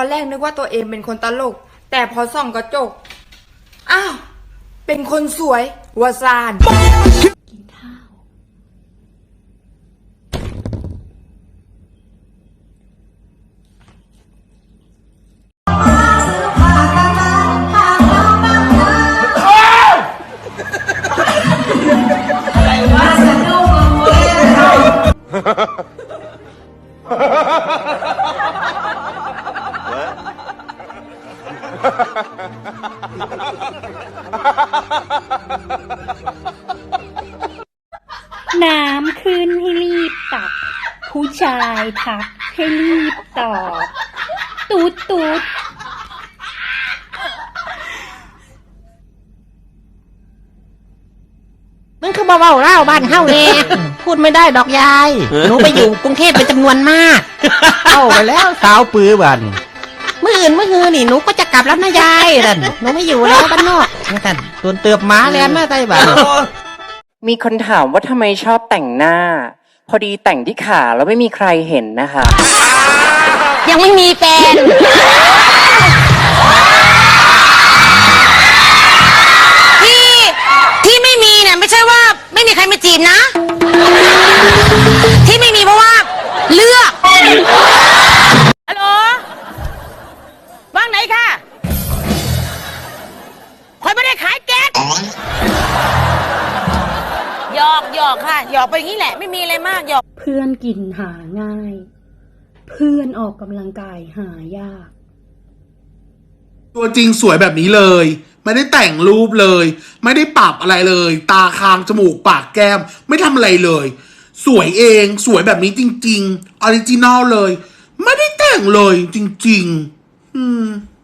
อนแรกนึกว่าตัวเองเป็นคนตลก แต่พอส่องกระจก อ้าว เป็นคนสวยวาซานกินข้าว น้ำขึ้นให้รีบตัก ผู้ชายทักให้รีบตอบ ตูดตูดมึงคือบ่เว้าเล่าบ้านเฮาแน่พูดไม่ได้ดอกยาย หนูไปอยู่กรุงเทพเป็นจำนวนมาก เข้าไปแล้วสาวปือบัน มื่ออื่นมื่อฮือนี่หนูก็จะกลับแล้วนะยายท่านหนูไม่อยู่แล้วบ้านนอกนะท่านส่วนเตือบหมาแลนมาใส่บันมีคนถามว่าทำไมชอบแต่งหน้า พอดีแต่งที่ขาแล้วไม่มีใครเห็นนะคะ ยังไม่มีแฟนที่ที่ไม่มีเนี่ยไม่ใช่ว่าไม่มีใครมาจีบนะ ที่ไม่มีเพราะว่า ค่ะคอยไม่ได้ขายแก๊สหยอกหยอกค่ะ หยอกไปอย่างนี้แหละ ไม่มีอะไรมากหยอก เพื่อนกินหาง่าย เพื่อนออกกำลังกายหายาก ตัวจริงสวยแบบนี้เลย ไม่ได้แต่งรูปเลย ไม่ได้ปรับอะไรเลย ตาคางจมูกปากแก้ม ไม่ทำอะไรเลย สวยเองสวยแบบนี้จริง ๆ ออริจินอลเลย ไม่ได้แต่งเลยจริง ๆ